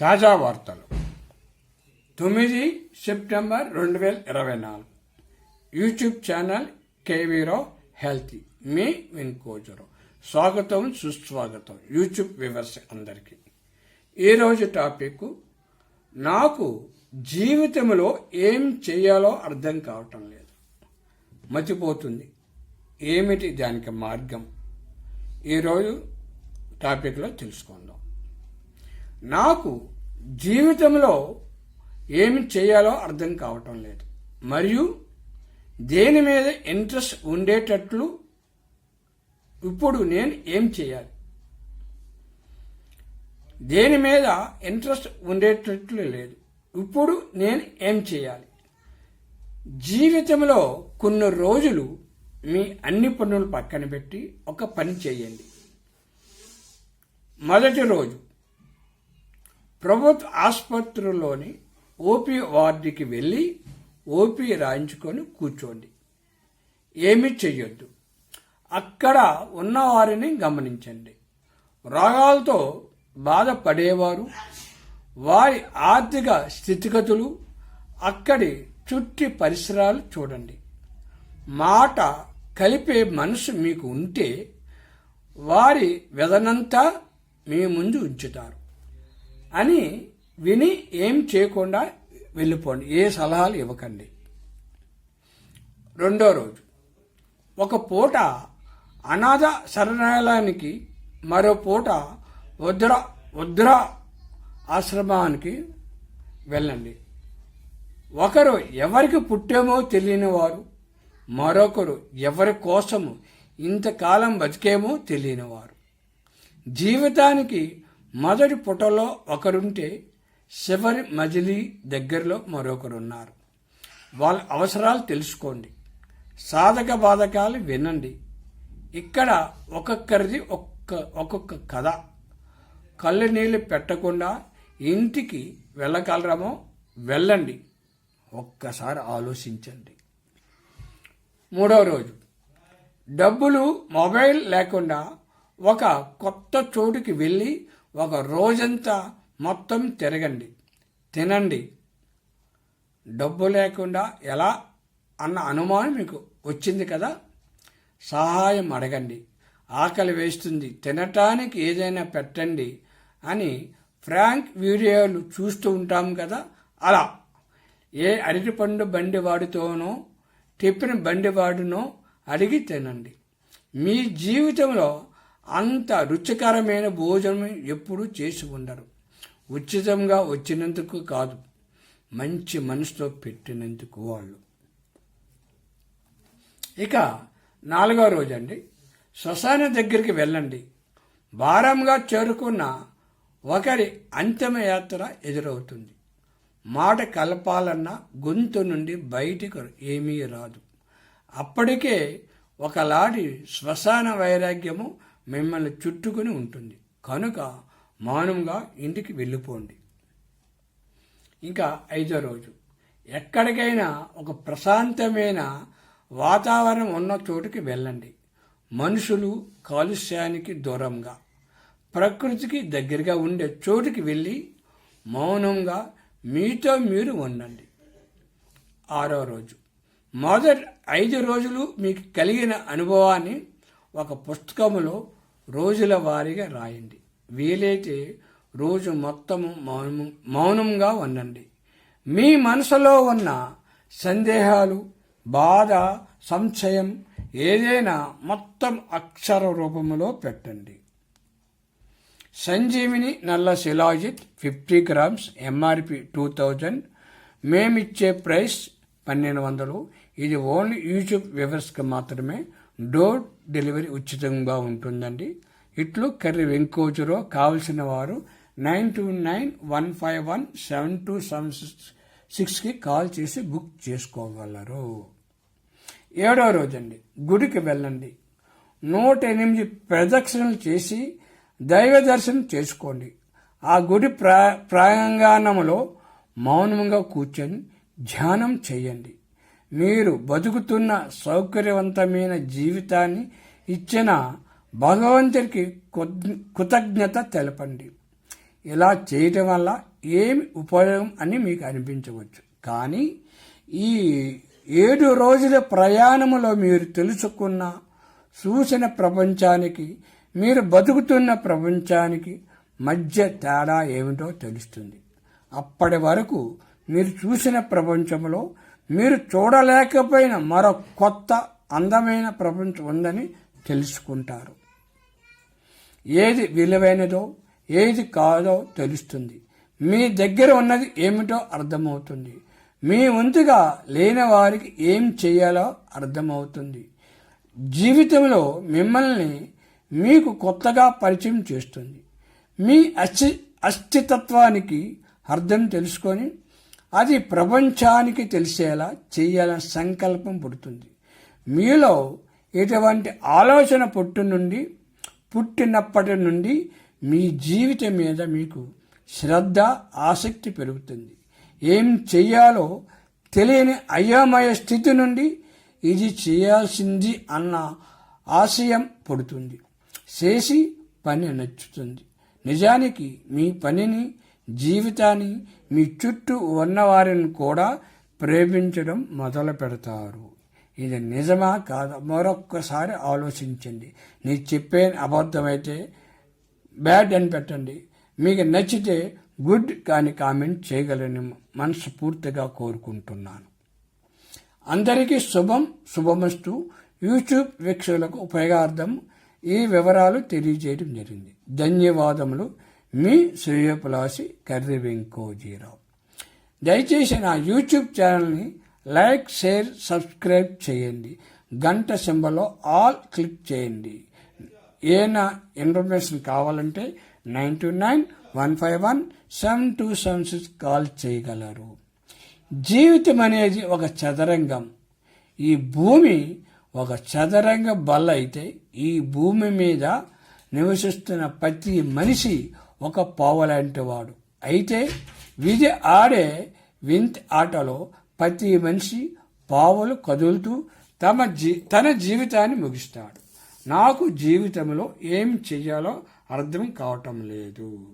తాజా వార్తలు. తొమ్మిది సెప్టెంబర్ రెండు వేల ఇరవై నాలుగు. యూట్యూబ్ ఛానల్ కేవీరో హెల్తీ. మీ వెంకోజరు స్వాగతం సుస్వాగతం. యూట్యూబ్ వ్యూవర్స్ అందరికీ. ఈరోజు టాపిక్ నాకు జీవితంలో ఏం చేయాలో అర్థం కావటం లేదు. మతిపోతుంది. ఏమిటి దానికి మార్గం? ఈరోజు టాపిక్లో తెలుసుకుందాం. నాకు జీవితంలో ఏమి చేయాలో అర్థం కావటం లేదు. మరియు దేని మీద ఇంట్రెస్ట్ ఉండేటట్లు ఇప్పుడు నేను ఏం చేయాలి? దేని మీద ఇంట్రెస్ట్ ఉండేటట్లు లేదు. ఇప్పుడు నేను ఏం చేయాలి? జీవితంలో కొన్ని రోజులు మీ అన్ని పనులు పక్కన పెట్టి ఒక పని చేయండి. మొదటి రోజు ప్రభుత్వ ఆసుపత్రిలోని ఓపీ వార్డుకి వెళ్ళి ఓపీ రాయించుకొని కూర్చోండి. ఏమీ చెయ్యొద్దు. అక్కడ ఉన్నవారిని గమనించండి. రోగాలతో బాధపడేవారు వారి ఆర్థిక స్థితిగతులు అక్కడి చుట్టి పరిసరాలు చూడండి. మాట కలిపే మనసు మీకు ఉంటే వారి వెదనంతా మీ ముందు ఉంచుతారు. అని విని ఏం చేయకుండా వెళ్ళిపోండి. ఏ సలహాలు ఇవ్వకండి. రెండో రోజు. ఒక పూట అనాథ శరణాలయానికి మరో పూట వద్ర వద్ర ఆశ్రమానికి వెళ్ళండి. ఒకరు ఎవరికి పుట్టామో తెలియని వారు మరొకరు ఎవరి కోసము ఇంతకాలం బతికేమో తెలియని వారు. జీవితానికి మొదటి పుటలో ఒకరుంటే శివరి మజిలీ దగ్గరలో మరొకరున్నారు. వాళ్ళ అవసరాలు తెలుసుకోండి. సాధక బాధకాలు వినండి. ఇక్కడ ఒక్కొక్కరిది ఒక్క ఒక్కొక్క కథ. కళ్ళు నీళ్ళు పెట్టకుండా ఇంటికి వెళ్ళగలరామో వెళ్ళండి. ఒక్కసారి ఆలోచించండి. మూడవ రోజు. డబ్బులు మొబైల్ లేకుండా ఒక కొత్త చోటుకి వెళ్ళి ఒక రోజంతా మొత్తం తిరగండి. తినండి. డబ్బు లేకుండా ఎలా? అన్న అనుమానం మీకు వచ్చింది కదా? సహాయం అడగండి. ఆకలి వేస్తుంది. తినటానికి ఏదైనా పెట్టండి అని ఫ్రాంక్ వీడియోలు చూస్తూ ఉంటాం కదా? అలా. ఏ అరటిపండు బండి వాడితోనో టిఫిన్ బండి వాడినో అడిగి తినండి. మీ జీవితంలో అంత రుచికరమైన భోజనం ఎప్పుడూ చేసి ఉండరు. ఉచితంగా వచ్చినందుకు కాదు మంచి మనసుతో పెట్టినందుకు వాళ్ళు. ఇక నాలుగో రోజు అండి శ్మశాన దగ్గరికి వెళ్ళండి. భారంగా చేరుకున్న ఒకరి అంతిమయాత్ర ఎదురవుతుంది. మాట కలపాలన్న గొంతు నుండి బయటికి ఏమీ రాదు. అప్పటికే ఒకలాంటి శ్మశాన వైరాగ్యము మిమ్మల్ని చుట్టుకుని ఉంటుంది. కనుక మౌనంగా ఇంటికి వెళ్ళిపోండి. ఇంకా ఐదో రోజు. ఎక్కడికైనా ఒక ప్రశాంతమైన వాతావరణం ఉన్న చోటుకి వెళ్ళండి. మనుషులు కాలుష్యానికి దూరంగా ప్రకృతికి దగ్గరగా ఉండే చోటుకి వెళ్ళి మౌనంగా మీతో మీరు ఉండండి. ఆరో రోజు. మొదటి ఐదు రోజులు మీకు కలిగిన అనుభవాన్ని ఒక పుస్తకములో రోజుల వారీగా రాయండి. వీలైతే రోజు మొత్తము మౌనము మౌనంగా ఉండండి. మీ మనసులో ఉన్న సందేహాలు బాధ సంశయం ఏదైనా మొత్తం అక్షర రూపంలో పెట్టండి. సంజీవిని నల్ల shilajit fifty grams MRP two thousand మేమిచ్చే price పన్నెండు వందలు. ఇది ఓన్లీ యూట్యూబ్ వ్యూవర్స్కి మాత్రమే. డోర్ డెలివరీ ఉచితంగా ఉంటుందండి. ఇట్లు కర్రీ వెంకోజులో కావలసిన వారు nine two nine one five one seven two seven six సిక్స్కి కాల్ చేసి బుక్ చేసుకోగలరు. ఏడో రోజండి. గుడికి వెళ్ళండి. నూట ఎనిమిది ప్రదక్షిణలు చేసి దైవ దర్శనం చేసుకోండి. ఆ గుడి ప్రా ప్రాంగణంలో మౌనంగా కూర్చొని ధ్యానం చేయండి. మీరు బతుకుతున్న సౌకర్యవంతమైన జీవితాన్ని ఇచ్చిన భగవంతుడికి కృతజ్ఞత తెలపండి. ఇలా చేయటం వల్ల ఏమి ఉపయోగం అని మీకు అనిపించవచ్చు. కానీ ఈ ఏడు రోజుల ప్రయాణములో మీరు తెలుసుకున్న చూసిన ప్రపంచానికి మీరు బతుకుతున్న ప్రపంచానికి మధ్య తేడా ఏమిటో తెలుస్తుంది. అప్పటి వరకు మీరు చూసిన ప్రపంచంలో మీరు చూడలేకపోయిన మరో కొత్త అందమైన ప్రపంచం ఉందని తెలుసుకుంటారు. ఏది విలువైనదో ఏది కాదో తెలుస్తుంది. మీ దగ్గర ఉన్నది ఏమిటో అర్థమవుతుంది. మీ వంతుగా లేని వారికి ఏం చేయాలో అర్థమవుతుంది. జీవితంలో మిమ్మల్ని మీకు కొత్తగా పరిచయం చేస్తుంది. మీ అస్తి అస్తిత్వానికి అర్థం తెలుసుకొని అది ప్రపంచానికి తెలిసేలా చేయాల సంకల్పం పుడుతుంది. మీలో ఇటువంటి ఆలోచన పుట్టు నుండి పుట్టినప్పటి నుండి మీ జీవితం మీద మీకు శ్రద్ధ ఆసక్తి పెరుగుతుంది. ఏం చేయాలో తెలియని అయోమయ స్థితి నుండి ఇది చేయాల్సింది అన్న ఆశయం పుడుతుంది. చేసి పని నచ్చుతుంది నిజానికి మీ పనిని జీవితాన్ని మీ చుట్టూ ఉన్నవారిని కూడా ప్రేమించడం మొదలు పెడతారు. ఇది నిజమా కాదా? మరొక్కసారి ఆలోచించండి. నేను చెప్పే అబద్ధమైతే బ్యాడ్ అని పెట్టండి. మీకు నచ్చితే గుడ్ కానీ కామెంట్ చేయగలని మనస్ఫూర్తిగా కోరుకుంటున్నాను. అందరికీ శుభం శుభమస్తు. యూట్యూబ్ వీక్షకులకు ఉపయోగార్థం ఈ వివరాలు తెలియజేయడం జరిగింది. ధన్యవాదములు. మీ శ్రేయోపలాసి కర్రి వెంకోజీరావు దయచేసి నా యూట్యూబ్ ఛానల్ని లైక్ షేర్ సబ్స్క్రైబ్ చేయండి. గంట సింబల్లో ఆల్ క్లిక్ చేయండి. ఏనా ఇన్ఫర్మేషన్ కావాలంటే nine two nine one five one seven two seven six call చేయగలరు. జీవితం అనేది ఒక చదరంగం. ఈ భూమి ఒక చదరంగ బల్ల అయితే ఈ భూమి మీద నివసిస్తున్న ప్రతి మనిషి ఒక పావులాంటి వాడు. అయితే విధి ఆడే వింత్ ఆటలో ప్రతి మనిషి పావులు కదులుతూ తమ జీ తన జీవితాన్ని ముగిస్తాడు. నాకు జీవితంలో ఏం చెయ్యాలో అర్థం కావటం లేదు.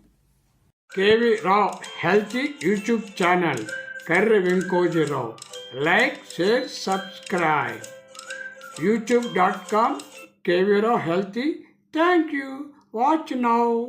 KV Rao healthy YouTube channel. Karri వెంకోజీరావు. Like share subscribe. YouTube dot com కేవీరావు healthy. Thank you. Watch now.